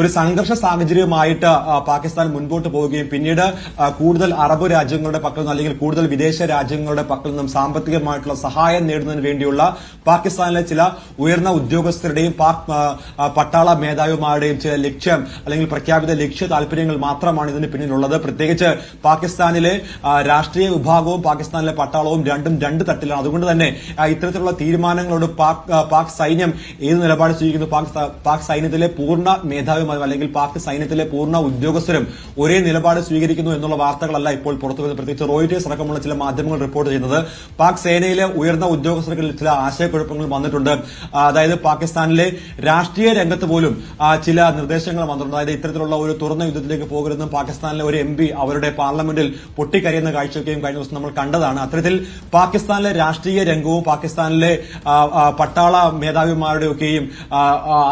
ഒരു സംഘർഷ സാഹചര്യമായിട്ട് പാകിസ്ഥാൻ മുൻപോട്ട് പോവുകയും പിന്നീട് കൂടുതൽ അറബ് രാജ്യങ്ങളുടെ പക്കൽ നിന്നും അല്ലെങ്കിൽ കൂടുതൽ വിദേശ രാജ്യങ്ങളുടെ പക്കൽ നിന്നും സാമ്പത്തികമായിട്ടുള്ള സഹായം നേടുന്നതിന് വേണ്ടിയുള്ള പാകിസ്ഥാനിലെ ചില ഉയർന്ന ഉദ്യോഗസ്ഥരുടെയും പാക് പട്ടാള മേധാവിമാരുടെയും ചില ലക്ഷ്യം അല്ലെങ്കിൽ പ്രഖ്യാപിത ലക്ഷ്യ താല്പര്യങ്ങൾ മാത്രമാണ് ഇതിന് പിന്നിലുള്ളത്. പ്രത്യേകിച്ച് പാകിസ്ഥാനിലെ രാഷ്ട്രീയ വിഭാഗവും പാകിസ്ഥാനിലെ പട്ടാളവും രണ്ടും രണ്ട് തട്ടിലാണ്. അതുകൊണ്ട് തന്നെ ഇത്തരത്തിലുള്ള തീരുമാനങ്ങളോട് പാക് പാക് സൈന്യം ഏത് നിലപാട് സ്വീകരിക്കുന്നു? പാക് സൈന്യത്തിലെ പൂർണ മേധാവിമാരും അല്ലെങ്കിൽ പാക് സൈന്യത്തിലെ പൂർണ ഉദ്യോഗസ്ഥരും ഒരേ നിലപാട് സ്വീകരിക്കുന്നു എന്നുള്ള വാർത്തകളല്ല ഇപ്പോൾ പുറത്തു വരുന്നത് പ്രത്യേകിച്ച് റോയിറ്റേഴ്സ് അടക്കമുള്ള ചില മാധ്യമങ്ങൾ റിപ്പോർട്ട് ചെയ്യുന്നത്. പാക് സേനയിലെ ഉയർന്ന ഉദ്യോഗസ്ഥർക്ക് ചില ആശയക്കുഴപ്പങ്ങൾ വന്നിട്ടുണ്ട്. അതായത് പാകിസ്ഥാനിലെ രാഷ്ട്രീയ രംഗത്ത് പോലും ചില നിർദ്ദേശങ്ങൾ വന്നിട്ടുണ്ട്. അതായത് ഇത്തരത്തിലുള്ള ഒരു തുറന്ന യുദ്ധത്തിലേക്ക് പോകരുതെന്നും പാകിസ്ഥാനിലെ ഒരു എം അവരുടെ പാർലമെന്റിൽ പൊട്ടിക്കരയുന്ന കാഴ്ചയൊക്കെയും കഴിഞ്ഞ ദിവസം നമ്മൾ കണ്ടതാണ്. അത്തരത്തിൽ പാകിസ്ഥാനിലെ രാഷ്ട്രീയ രംഗവും പാകിസ്ഥാനിലെ പട്ടാള മേധാവിമാരുടെയൊക്കെയും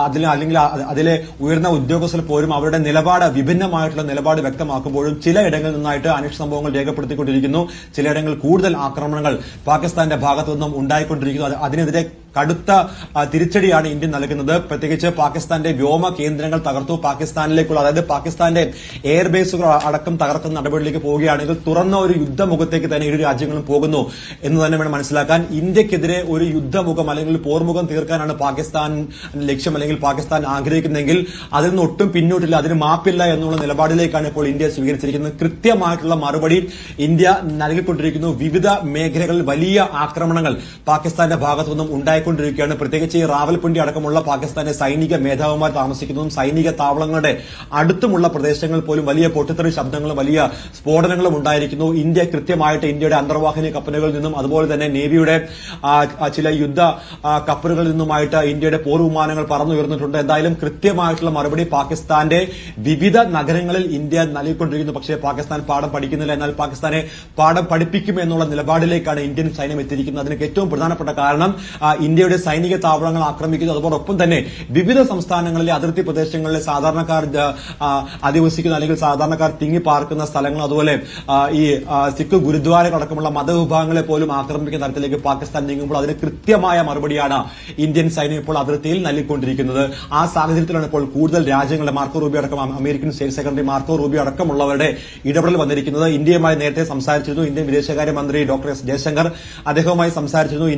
അതിലെ അല്ലെങ്കിൽ അതിലെ ഉയർന്ന ഉദ്യോഗസ്ഥർ പോലും അവരുടെ നിലപാട് വിഭിന്നമായിട്ടുള്ള നിലപാട് വ്യക്തമാക്കുമ്പോഴും ചിലയിടങ്ങളിൽ നിന്നായിട്ട് അനിഷ്ട സംഭവങ്ങൾ രേഖപ്പെടുത്തിക്കൊണ്ടിരിക്കുന്നു. ചിലയിടങ്ങളിൽ കൂടുതൽ ആക്രമണങ്ങൾ പാകിസ്ഥാന്റെ ഭാഗത്തു നിന്നും ഉണ്ടായിക്കൊണ്ടിരിക്കുന്നു അതിനെതിരെ കടുത്ത തിരിച്ചടിയാണ് ഇന്ത്യ നൽകുന്നത്. പ്രത്യേകിച്ച് പാകിസ്ഥാന്റെ വ്യോമ കേന്ദ്രങ്ങൾ തകർത്തു. പാകിസ്ഥാനിലേക്കുള്ള അതായത് പാകിസ്ഥാന്റെ എയർബേസുകൾ അടക്കം തകർക്കുന്ന നടപടിയിലേക്ക് പോവുകയാണെങ്കിൽ തുറന്ന ഒരു യുദ്ധമുഖത്തേക്ക് തന്നെ ഇരു രാജ്യങ്ങളും പോകുന്നു എന്ന് തന്നെ വേണം മനസ്സിലാക്കാൻ. ഇന്ത്യക്കെതിരെ ഒരു യുദ്ധമുഖം അല്ലെങ്കിൽ പോർമുഖം തീർക്കാനാണ് പാകിസ്ഥാൻ ലക്ഷ്യം അല്ലെങ്കിൽ പാകിസ്ഥാൻ ആഗ്രഹിക്കുന്നതെങ്കിൽ അതിൽ നിന്ന് ഒട്ടും പിന്നോട്ടില്ല അതിന് മാപ്പില്ല എന്നുള്ള നിലപാടിലേക്കാണ് ഇപ്പോൾ ഇന്ത്യ സ്വീകരിച്ചിരിക്കുന്നത്. കൃത്യമായിട്ടുള്ള മറുപടി ഇന്ത്യ നൽകിക്കൊണ്ടിരിക്കുന്നു. വിവിധ മേഖലകളിൽ വലിയ ആക്രമണങ്ങൾ പാകിസ്ഥാന്റെ ഭാഗത്തു നിന്നും ഉണ്ടായിക്കൊണ്ടിരിക്കുകയാണ് പ്രത്യേകിച്ച് ഈ റാവൽപിണ്ടി അടക്കമുള്ള പാകിസ്ഥാന്റെ സൈനിക മേധാവിമാർ താമസിക്കുന്നതും സൈനിക താവളങ്ങളുടെ അടുത്തുമുള്ള പ്രദേശങ്ങൾ പോലും വലിയ പൊട്ടിത്തെറി ശബ്ദങ്ങളും വലിയ സ്ഫോടനങ്ങളും ഉണ്ടായിരിക്കുന്നു. ഇന്ത്യ കൃത്യമായിട്ട് ഇന്ത്യയുടെ അന്തർവാഹിനി കപ്പലുകളിൽ നിന്നും അതുപോലെ തന്നെ നേവിയുടെ ചില യുദ്ധ കപ്പലുകളിൽ നിന്നുമായിട്ട് ഇന്ത്യയുടെ പോർ വിമാനങ്ങൾ പറന്നുയർന്നിട്ടുണ്ട്. എന്തായാലും കൃത്യമായിട്ടുള്ള മറുപടി പാകിസ്ഥാന്റെ വിവിധ നഗരങ്ങളിൽ ഇന്ത്യ നൽകിക്കൊണ്ടിരിക്കുന്നു. പക്ഷേ പാകിസ്ഥാൻ പാഠം പഠിക്കുന്നില്ല. എന്നാൽ പാകിസ്ഥാനെ പാഠം പഠിപ്പിക്കുമെന്നുള്ള നിലപാടിലേക്കാണ് ഇന്ത്യൻ സൈന്യം എത്തിയിരിക്കുന്നത്. അതിന് ഏറ്റവും പ്രധാനപ്പെട്ട കാരണം ഇന്ത്യയുടെ സൈനിക താവളങ്ങൾ ആക്രമിക്കുന്നു. അതോടൊപ്പം തന്നെ വിവിധ സംസ്ഥാനങ്ങളിലെ അതിർത്തി പ്രദേശങ്ങളിലെ സാധാരണക്കാർ അധിവസിക്കുന്ന അല്ലെങ്കിൽ സാധാരണക്കാർ തിങ്ങി പാർക്കുന്ന സ്ഥലങ്ങൾ അതുപോലെ ഈ സിഖ് ഗുരുദ്വാരകൾ അടക്കമുള്ള മതവിഭാഗങ്ങളെ പോലും ആക്രമിക്കുന്ന തരത്തിലേക്ക് പാകിസ്ഥാൻ നീങ്ങുമ്പോൾ അതിന് കൃത്യമായ മറുപടിയാണ് ഇന്ത്യൻ സൈന്യം ഇപ്പോൾ അതിർത്തിയിൽ നൽകിക്കൊണ്ടിരിക്കുന്നത്. ആ സാഹചര്യത്തിലാണ് ഇപ്പോൾ കൂടുതൽ രാജ്യങ്ങളുടെ മാർക്കോ റൂബി അടക്കം American state secretary Marco Rubio അടക്കമുള്ളവരുടെ ഇടപെടൽ വന്നിരിക്കുന്നത്. ഇന്ത്യയുമായി നേരത്തെ സംസാരിച്ചിരുന്നു ഇന്ത്യൻ വിദേശകാര്യമന്ത്രി ഡോക്ടർ എസ് ജയശങ്കർ. അദ്ദേഹവുമായി സംസാരിച്ചിരുന്നു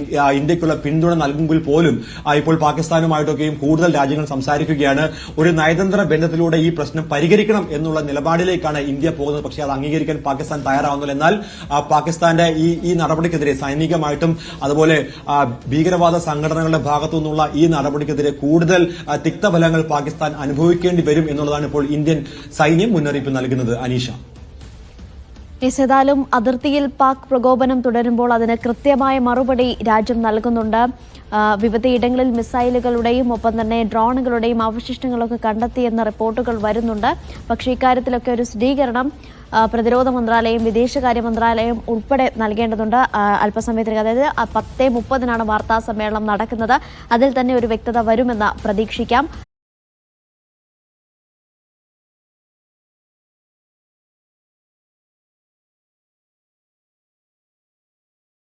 ഇന്ത്യക്കുള്ള പിന്തുണ നൽകുമ്പോൾ പോലും ഇപ്പോൾ പാകിസ്ഥാനുമായിട്ടൊക്കെയും കൂടുതൽ രാജ്യങ്ങൾ സംസാരിക്കുകയാണ്. ഒരു നയതന്ത്ര ബന്ധത്തിലൂടെ ഈ പ്രശ്നം പരിഹരിക്കണം എന്നുള്ള നിലപാടിലേക്കാണ് ഇന്ത്യ പോകുന്നത്. പക്ഷേ അത് അംഗീകരിക്കാൻ പാകിസ്ഥാൻ തയ്യാറാവുന്നില്ല. എന്നാൽ പാകിസ്ഥാന്റെ ഈ ഈ നടപടിക്കെതിരെ സൈനികമായിട്ടും അതുപോലെ ഭീകരവാദ സംഘടനകളുടെ ഭാഗത്തു നിന്നുള്ള ഈ നടപടിക്കെതിരെ കൂടുതൽ തിക്തഫലങ്ങൾ പാകിസ്ഥാൻ അനുഭവിക്കേണ്ടി വരും എന്നുള്ളതാണ് ഇപ്പോൾ ഇന്ത്യൻ സൈന്യം മുന്നറിയിപ്പ് നൽകുന്നത്. അനീഷ. യെസ്, ഏതായാലും അതിർത്തിയിൽ പാക് പ്രകോപനം തുടരുമ്പോൾ അതിന് കൃത്യമായ മറുപടി രാജ്യം നൽകുന്നുണ്ട്. വിവിധ ഇടങ്ങളിൽ മിസൈലുകളുടെയും ഒപ്പം തന്നെ ഡ്രോണുകളുടെയും അവശിഷ്ടങ്ങളൊക്കെ കണ്ടെത്തിയെന്ന റിപ്പോർട്ടുകൾ വരുന്നുണ്ട്. പക്ഷേ ഇക്കാര്യത്തിലൊക്കെ ഒരു സ്ഥിരീകരണം പ്രതിരോധ മന്ത്രാലയം വിദേശകാര്യ മന്ത്രാലയം ഉൾപ്പെടെ നൽകേണ്ടതുണ്ട്. അല്പസമയത്തിനകം അതായത് പത്തേ മുപ്പതിനാണ് വാർത്താ സമ്മേളനം നടക്കുന്നത്. അതിൽ തന്നെ ഒരു വ്യക്തത വരുമെന്ന് പ്രതീക്ഷിക്കാം.